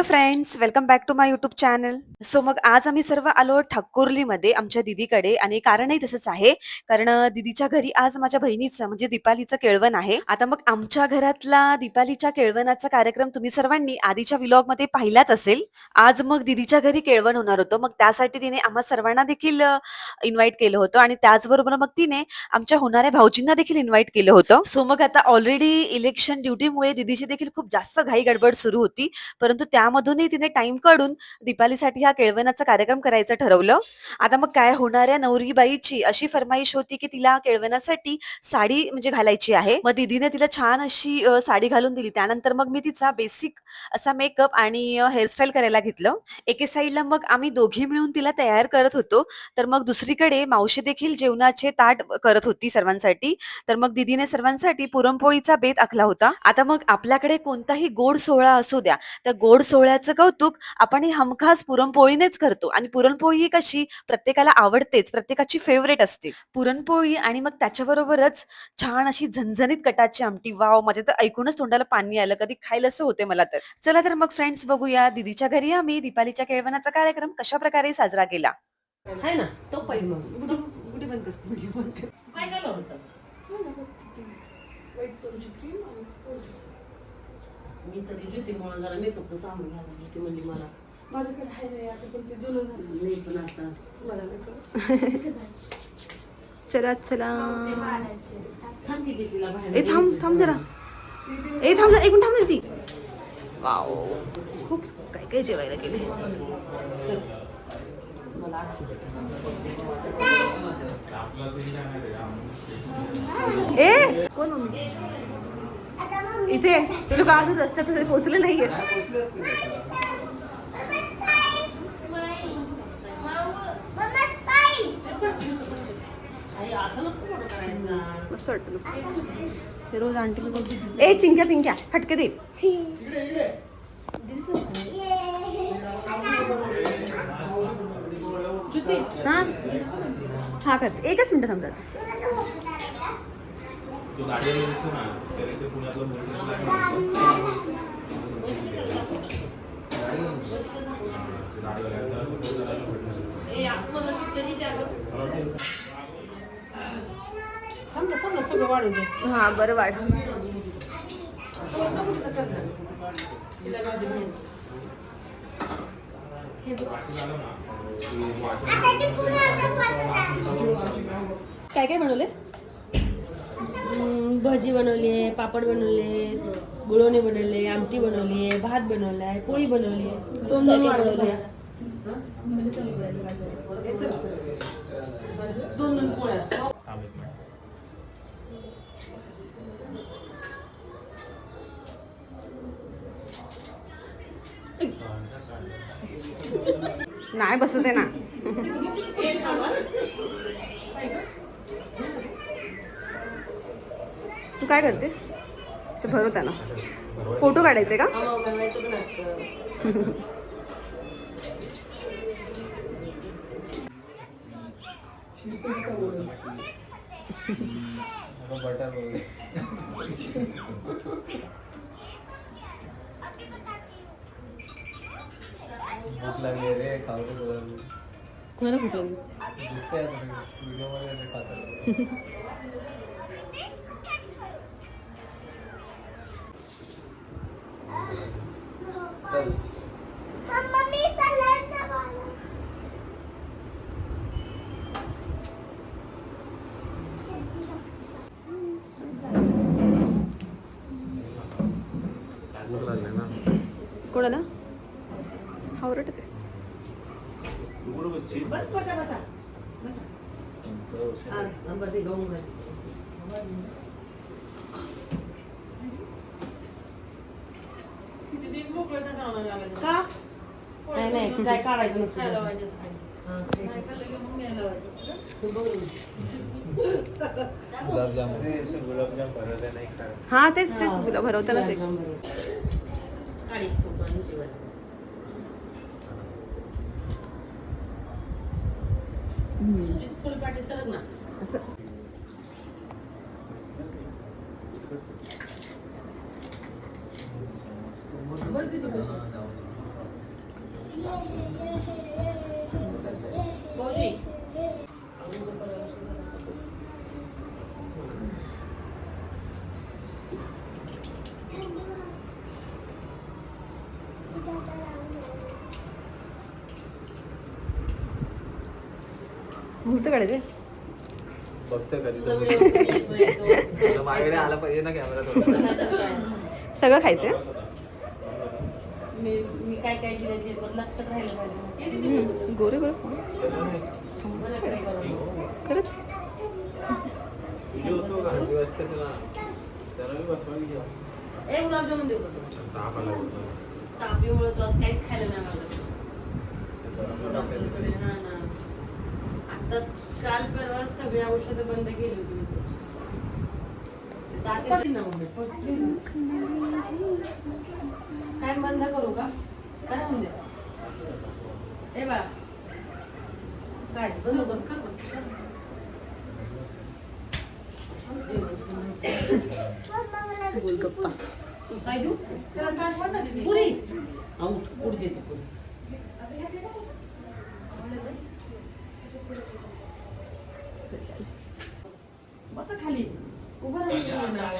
Hello friends welcome back to my YouTube channel so मग आज आम्ही सर्व आलो ठाकुर्लीमध्ये आमच्या दिदीकडे आणि कारणही तसंच आहे. कारण दीदीच्या दिदीच्या घरी आज माझ्या बहिणीचं म्हणजे दीपालीचं केळवण आहे. आता मग आमच्या घरातला दीपालीच्या केळवणाचा कार्यक्रम तुम्ही सर्वांनी आधीच्या व्लॉगमध्ये पाहिलाच असेल. आज मग दिदीच्या घरी केळवण होणार होतं. मग त्यासाठी तिने आम्हा सर्वांना देखील इन्व्हाइट केलं होतं. आणि त्याचबरोबर मग तिने आमच्या होणाऱ्या भाऊजींना देखील इन्व्हाइट केलं होतं. सो मग आता ऑलरेडी इलेक्शन ड्युटीमुळे दिदीची देखील खूप जास्त घाई गडबड सुरू होती. परंतु त्या त्यामधूनही तिने टाइम काढून दीपालीसाठी हा केळवणाचा कार्यक्रम करायचं ठरवलं. आता मग काय होणाऱ्या नवरीबाईची अशी फरमाईश होती की तिला केळवणासाठी साडी म्हणजे घालायची आहे. मग दीदीने तिला छान अशी साडी घालून दिली. त्यानंतर मग मी तिचा बेसिक असा मेकअप आणि हेअरस्टाईल करायला घेतलं. एके साईडला मग आम्ही दोघी मिळून तिला तयार करत होतो. तर मग दुसरीकडे मावशी देखील जेवणाचे ताट करत होती सर्वांसाठी. तर मग दीदीने सर्वांसाठी पुरणपोळीचा बेत आखला होता. आता मग आपल्याकडे कोणताही गोड सोहळा असू द्या. त्या गोड सोहळ्याचं कौतुक आपण ही हमखास पुरणपोळीनेच करतो. आणि पुरणपोळी ही कशी? प्रत्येकाला आवडतेच. प्रत्येकाची फेवरेट असते. पुरणपोळी आणि मग त्याच्याबरोबरच छान अशी झणझणीत कटाची आमटी. वाव! माझ्या तर ऐकूनच तोंडाला पाणी आलं. कधी खायला असं होते मला तर. चला तर मग फ्रेंड्स बघूया. दीदीच्या घरी आम्ही दीपालीच्या केळवणाचा कार्यक्रम कशा प्रकारे साजरा केला? ना. तो पाहिजे बंद कर. बंद कर. काय केलं होतं? मी तरी ज्योतीमुळे जरा मेकअप सामान घ्यायला ज्योती म्हणली मला. माझ्याकडे आहे नाही आता पण ते जुनं झालं. नाही पण आता. मला कळत. चला चला. ए थांब थांब जरा. ए थांब जरा एकूण थांब ना ती. वाव. खूप काय काय जेवायला गेले. ए कोण? इथे. ते लोक अजून रस्त्यात तसे पोहोचले नाहीये. मस्त वाटतं रोज आणते ए चिंक्या पिंक्या फटके दे. हा? हा करते एकच मिनिट थांबतात तो गाडीवर दिसतो ना तरी ते पुण्यातलं हा बरं वाढ. काय काय हम्म, भजी बनवली आहे पापड बनवले गुळवणी बनवले आमटी बनवली आहे भात बनवला आहे पोळी बनवली आहे. दोन दोन वाढवले दोन दोन पोळ्या. नाही बसत आहे ना. काय करतेस? असं भरवता ना. फोटो काढायचे का? भूक लागली रे खाऊ दे जरा. कोणाला आता व्हिडिओमध्ये मोकळं चढावं लागायचं का? नाही नाही काय काढायचं नसतं. हा? तू. गुलाबजामुन. गुलाबजाम भरवले नाही हा तेच तेच हा, तुला भरवतानाच आहे नंबर. काढ एक फोटो आणि जेवायला बस. तुझी फुलपाटी सरक ना असं बस दीदी मुहूर्त काढायचे? माझ्याकडे आला पाहिजे ना कॅमेरा थोडा सगळं खायचंय मी मी काय काय लक्षात राहिलं पाहिजे. गोरे गोरे. खरंच? काहीच खायला नाही. हा आताच काल परवा सगळी औषधं बंद केली होती मी. फॅन बंद करू का? काय होऊन द्या. ए बा काय बंद कर बंद. गोलगप्पा. काय देऊ? त्याला ताट. पुरी. देते पुरी बसा खाली. उभं राहा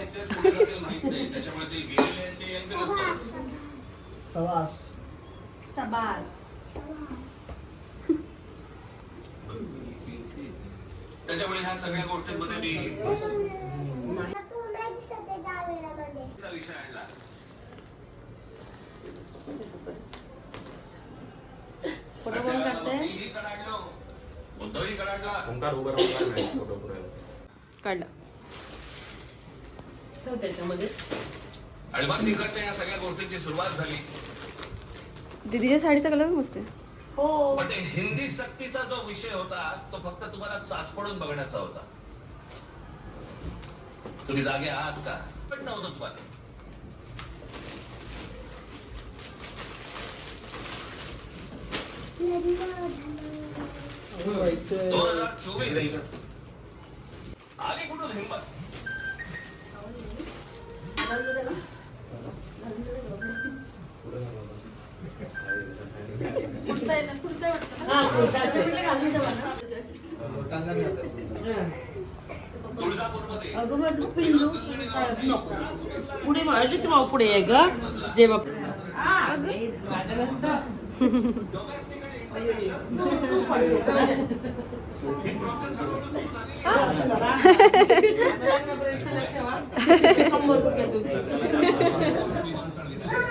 सवास. सबास त्याच्यामुळे ह्या सगळ्या गोष्टींमध्ये मी विषय आणला. फोटो कोण उद्धवही कडाडला ओंकार उभं राहून नाही फोटो काढला. त्याच्यामध्ये. मग तिकडच्या या सगळ्या गोष्टींची सुरुवात झाली. दीदीच्या साडीचा कलर मस्त आहे. हो. पण ते हिंदी सक्तीचा जो विषय होता तो फक्त तुम्हाला चाचपडून बघण्याचा होता. तुम्ही जागे आहात का? पण नव्हतं तुम्हाला. व्हायचं दोन हजार चोवीस आली कुठून हिंमत हा कुर्ता लोटांगण जातं. तुळजापूरमध्ये अगं माझं पिल्लू नको पुढे माझी तुम्हाला पुढे आहे ग जे बाप आ, हे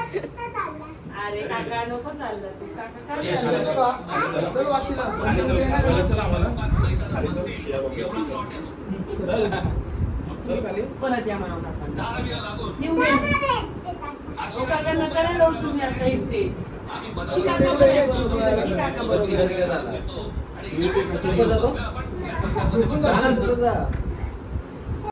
अरे काका नको चाललं तू काका चल. खाली परत या काका काका नका तुम्ही आता इथे आणि